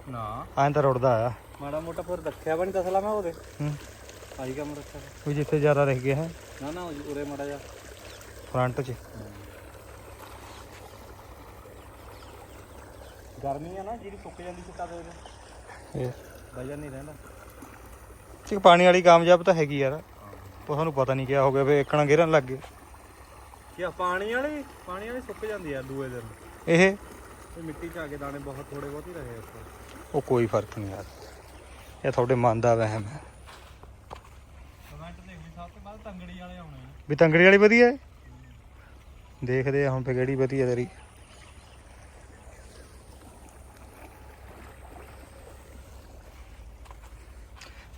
ਨਾ।
ਐਂ ਤਾਂ ਰੁੜਦਾ ਆ।
ਮਾੜਾ ਮੋਟਾ ਫਿਰ ਰੱਖਿਆ ਵਾ ਨਹੀਂ ਤਸਲਾ ਮੈਂ ਉਹਦੇ।
ਹੂੰ।
ਆਹੀ ਕੰਮ ਰੱਖਿਆ ਵਾ।
ਵੀ ਜਿੱਥੇ ਜ਼ਿਆਦਾ ਰਹਿ ਗਿਆ ਹੈ।
ਨਾ ਨਾ ਉਹ ਉਰੇ ਮਾੜਾ ਜਾ
ਫਰੰਟ 'ਚ।
ਗਰਮੀ ਆ ਨਾ ਜਿਹੜੀ ਸੁੱਕ ਜਾਂਦੀ ਚਿੱਟਾ ਦੇ ਦੇ
ਇਹ।
ਵਜਨ ਨਹੀਂ ਰਹਿੰਦਾ।
ਇੱਕ ਪਾਣੀ ਵਾਲੀ ਕਾਮਯਾਬ ਤਾਂ ਹੈਗੀ ਯਾਰ। ਉਹ ਸਾਨੂੰ ਪਤਾ ਨਹੀਂ ਕਿਆ ਹੋ ਗਿਆ ਵੀ ਇੱਕਣਾ ਗੇਰਨ ਲੱਗ ਗਏ
ਕੀ ਆ ਪਾਣੀ ਵਾਲੀ? ਪਾਣੀ ਵਾਲੀ ਸੁੱਕ ਜਾਂਦੀ ਆ ਦੂਏ ਦਿਨ।
ਇਹ?
ਤੇ ਮਿੱਟੀ ਚ ਆ ਕੇ ਦਾਣੇ ਬਹੁਤ ਥੋੜੇ ਬਹੁਤ ਹੀ ਰਹੇ
ਉਹ ਕੋਈ ਫ਼ਰਕ ਨਹੀਂ ਯਾਰ। ਇਹ ਤੁਹਾਡੇ ਮਨ ਦਾ ਵਹਿਮ ਹੈ
ਕਮੈਂਟ ਦੇਖ ਵੀ ਸਭ ਤੋਂ ਬਾਅਦ ਤੰਗੜੀ ਵਾਲੇ ਆਉਣੇ ਆ।
ਵੀ ਤੰਗੜੀ ਵਾਲੀ ਵਧੀਆ ਹੈ? ਦੇਖਦੇ ਆ ਹੁਣ ਫੇ ਕਿਹੜੀ ਵਧੀਆ ਤੇਰੀ।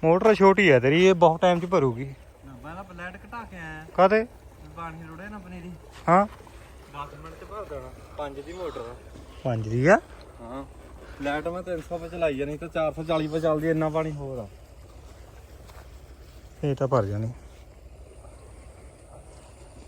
ਮੋਟਰ ਛੋਟੀ ਹੈ ਤੇਰੀ ਇਹ ਬਹੁਤ ਟਾਈਮ ਚ ਭਰੂਗੀ।
ਮੈਂ ਤਾਂ ਪਲੇਟ ਘਟਾ ਕੇ ਆਇਆ।
ਕਾਤੇ
ਪਾਣੀ ਰੁੜੇ ਨਾ ਪਨੀਰੀ
ਹਾਂ?
10 ਮਿੰਟ ਚ ਭਰ ਦੇਣਾ। 5 ਦੀ ਮੋਟਰ ਆ।
ਪੰਜ ਦੀ ਆ?
ਹਾਂ। ਲਾਈਟ ਮੈਂ 300 ਤੇ ਚਲਾਈ ਜਾਣੀ ਤਾਂ 440 ਤੇ ਚੱਲਦੀ ਇੰਨਾ ਪਾਣੀ ਹੋਰ ਆ।
ਇਹ ਤਾਂ ਭਰ ਜਾਣੀ।